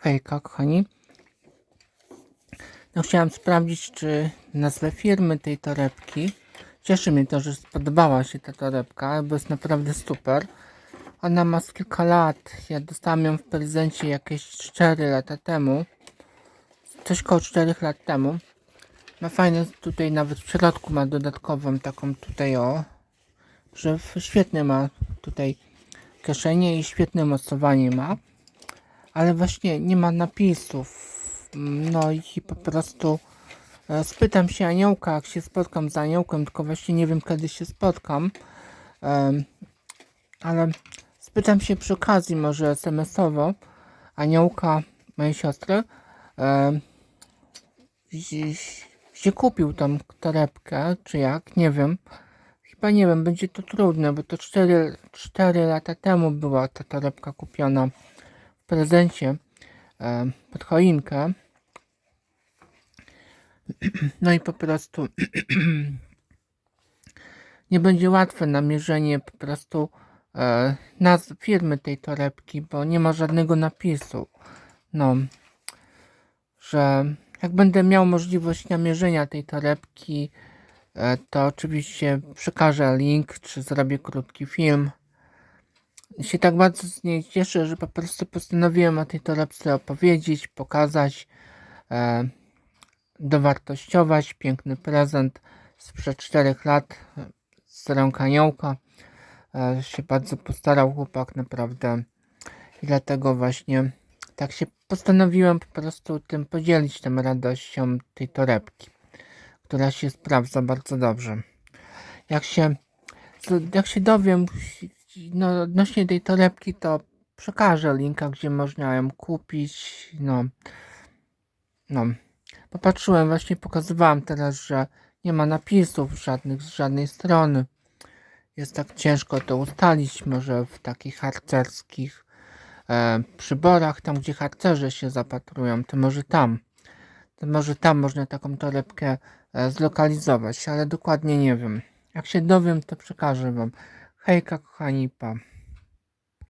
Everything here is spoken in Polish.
Hejka, kochani. No, chciałam sprawdzić, czy nazwę firmy tej torebki. Cieszy mnie to, że spodobała się ta torebka, bo jest naprawdę super. Ona ma z kilka lat. Ja dostałam ją w prezencie jakieś 4 lata temu. Coś koło 4 lat temu. Ma fajne tutaj nawet w środku ma dodatkową taką tutaj o. Że świetnie ma tutaj kieszenie i świetne mocowanie ma. Ale właśnie nie ma napisów. No i po prostu e, spytam się aniołka, jak się spotkam z aniołkiem, tylko właśnie nie wiem kiedy się spotkam. Ale spytam się przy okazji może SMS-owo aniołka mojej siostry gdzie- kupił tą torebkę, czy jak, nie wiem. Chyba nie wiem, będzie to trudne, bo to 4, 4 lata temu była ta torebka kupiona prezencie em, pod choinkę. No i po prostu nie będzie łatwe namierzenie po prostu e, nazw firmy tej torebki, bo nie ma żadnego napisu. No, że jak będę miał możliwość namierzenia tej torebki, e, to oczywiście przekażę link, czy zrobię krótki film. Się tak bardzo z niej cieszę, że po prostu postanowiłem o tej torebce opowiedzieć, pokazać, e, dowartościować. Piękny prezent sprzed 4 lat e, z rąk aniołka. E, się bardzo postarał chłopak, naprawdę. I dlatego właśnie tak się postanowiłem po prostu tym podzielić, tą radością tej torebki, która się sprawdza bardzo dobrze. Jak się, jak się dowiem no, odnośnie tej torebki, to przekażę linka, gdzie można ją kupić. No, no. Popatrzyłem, właśnie pokazywałem teraz, że nie ma napisów żadnych z żadnej strony. Jest tak ciężko to ustalić, może w takich harcerskich e, przyborach, tam gdzie harcerze się zapatrują, to może tam. To może tam można taką torebkę e, zlokalizować, ale dokładnie nie wiem. Jak się dowiem, to przekażę wam. Hejka, kochani, pa.